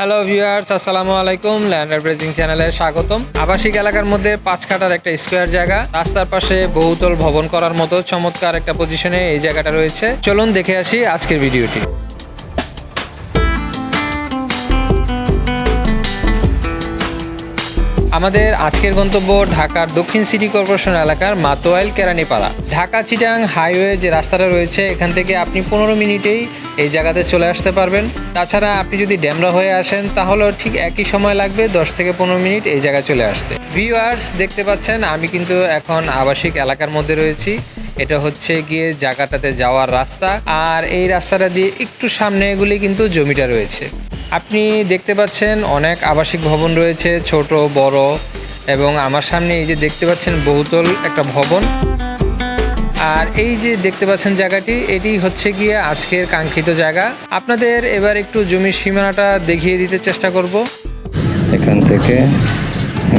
Hello viewers আসসালামু আলাইকুম land ব্রেজিং চ্যানেলে স্বাগতম। আবাসিক এলাকার মধ্যে পাঁচ কাটার একটা স্কোয়ার জায়গা। রাস্তার পাশে বহুতল ভবন করার মতো চমৎকার একটা পজিশনে এই জায়গাটা রয়েছে। চলুন দেখে আসি আজকের ভিডিওটি আমাদের আজকের গন্তব্য ঢাকার দক্ষিণ সিটি কর্পোরেশন এলাকার মাতোয়াইল কেরানিপাড়া। ঢাকা চিটাং হাইওয়ে যে রাস্তাটা রয়েছে, এখান থেকে আপনি পনেরো মিনিটেই এই জায়গাতে চলে আসতে পারবেন। তাছাড়া আপনি যদি ড্যামরা হয়ে আসেন, তাহলেও ঠিক একই সময় লাগবে দশ থেকে পনেরো মিনিট এই জায়গায় চলে আসতে। ভিউয়ার্স, দেখতে পাচ্ছেন, আমি কিন্তু এখন আবাসিক এলাকার মধ্যে রয়েছি। এটা হচ্ছে গিয়ে জায়গাটাতে যাওয়ার রাস্তা। আর এই রাস্তাটা দিয়ে একটু সামনে এগুলি কিন্তু জমিটা রয়েছে। আপনি দেখতে পাচ্ছেন অনেক আবাসিক ভবন রয়েছে, ছোট, বড়, এবং আমার সামনে এই যে দেখতে পাচ্ছেন বহুতল একটা ভবন। আর এই যে দেখতে পাচ্ছেন জায়গাটি, এটি হচ্ছে গিয়ে আজকের কাঙ্ক্ষিত জায়গা। আপনাদের এবার একটু জমির সীমানাটা দেখিয়ে দিতে চেষ্টা করব। এখান থেকে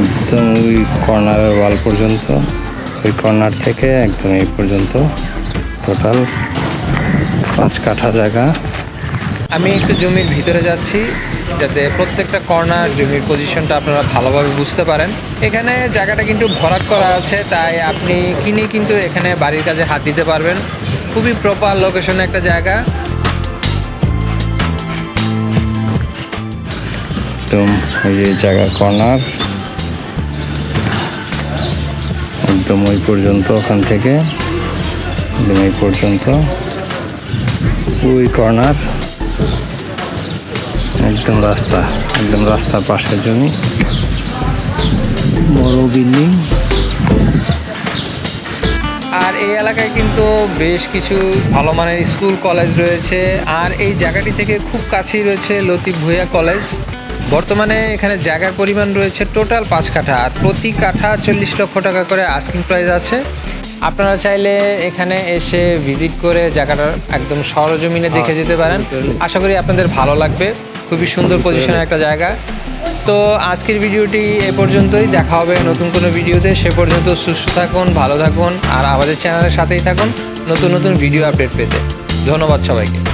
একদম ওই কর্নারের ওয়াল পর্যন্ত, ওই কর্নার থেকে একদম এই পর্যন্ত। টোটাল পাঁচ কাঠা জায়গা। আমি একটু জমির ভিতরে যাচ্ছি, যাতে প্রত্যেকটা কর্নার জমির পজিশনটা আপনারা ভালোভাবে বুঝতে পারেন। এখানে জায়গাটা কিন্তু ভরাট করা আছে, তাই আপনি কিনে কিন্তু এখানে বাড়ির কাজে হাত দিতে পারবেন। খুবই প্রপার লোকেশনে একটা জায়গা। একদম ওই যে জায়গা কর্নার একদম ওই পর্যন্ত ওখান থেকে, একদম পর্যন্ত। ওই কর্নার একদম রাস্তা একদম রাস্তার পাশের জমি। বড় বিল্ডিং। আর এই এলাকায় কিন্তু বেশ কিছু ভালো মানের স্কুল কলেজ রয়েছে। আর এই জায়গাটি থেকে খুব কাছেই রয়েছে লতিফ ভুইয়া কলেজ। বর্তমানে এখানে জায়গার পরিমাণ রয়েছে টোটাল পাঁচ কাঠা। আর প্রতি কাঠা চল্লিশ লক্ষ টাকা করে আস্কিং প্রাইস আছে। আপনারা চাইলে এখানে এসে ভিজিট করে জায়গাটা একদম সরজমিনে দেখে যেতে পারেন। আশা করি আপনাদের ভালো লাগবে। খুবই সুন্দর পজিশনের একটা জায়গা। তো আজকের ভিডিওটি এ পর্যন্তই। দেখা হবে নতুন কোনো ভিডিওতে। সে পর্যন্ত সুস্থ থাকুন, ভালো থাকুন, আর আমাদের চ্যানেলের সাথেই থাকুন। নতুন নতুন ভিডিও আপডেট পেতে। ধন্যবাদ সবাইকে।